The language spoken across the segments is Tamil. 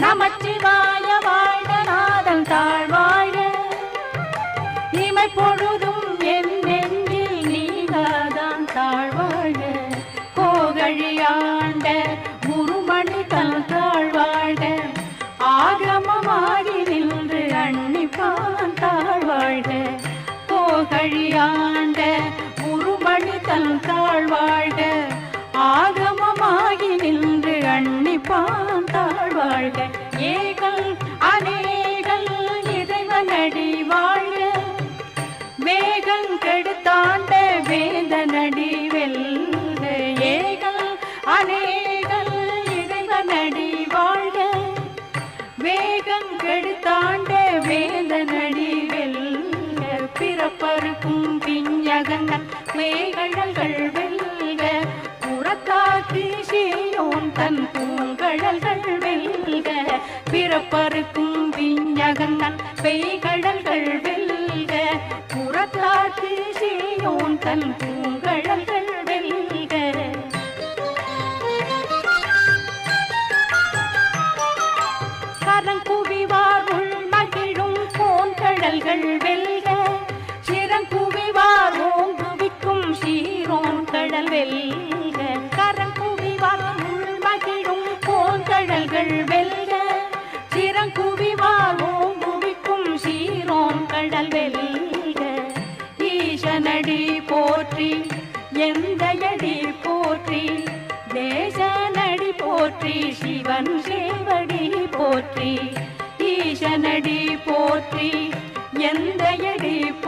நமச்சிவாய வாழ்க நாதன் தாழ்வாழ. இமை பொழுதும் என் நெஞ்சில் நீங்காதான் தாழ்வாழ. கோகழியாண்ட குருமணி தன் தாழ்வாழ. ஆகமமாகி நின்று அன்னிப்பான் தாழ்வாழ. கோகழியாண்ட குருமணி தன் தாழ்வாழ. ஆகமமாகி நின்று அன்னிப்பான் தாழ்வாழ்க ஏகல் அநேகல் இறைவனடி வாழ்க. வேகம் கெடுத்தாண்ட வேந்தனடி வெல்க. ஏகல் அநேகல் இறைவனடி வாழ்க. வேகம் கெடுத்தாண்ட வேந்தனடி வெல்க. பிறப்பருக்கும் பிஞ்சகங்கள் மேகழல்கள் பெய்கடல்கள் வெல்க. பிறப்பருக்கும் பிஞ்சகங்கள் பெய்கடல்கள் வெல்க. புறத்தாக்கு சீயோன் தன் பூங்கடல்கள் வெல்க. கரங்குவிவார் உள் மகிழும் போன்கடல்கள் வெல்க. சிறங்குவிவார் ஓங்குவிக்கும் சீரோன் கடல் வெல்க. சிவன் சேவடி போற்றி. ஈசனடி போற்றி எந்தையடி போற்றி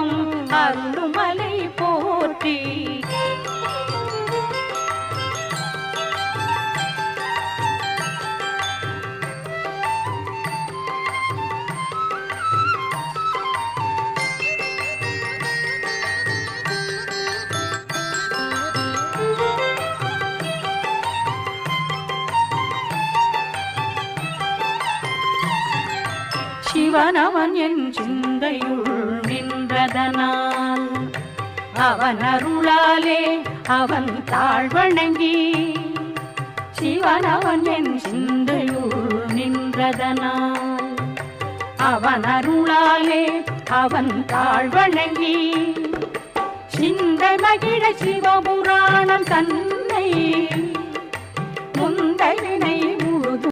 இன்பம் அருளுமலை போற்றி. சிவனவன் என் சிந்தையுள் நின்றதனால் அவன் அருளாலே அவன் தாழ்வணங்கி அவன் என் சிந்தையுள் நின்றதனால் அவன் அருளாலே அவன் தாழ்வணங்கி சிந்தை மகிழ சிவபுராணம் தன்னை முந்தையினை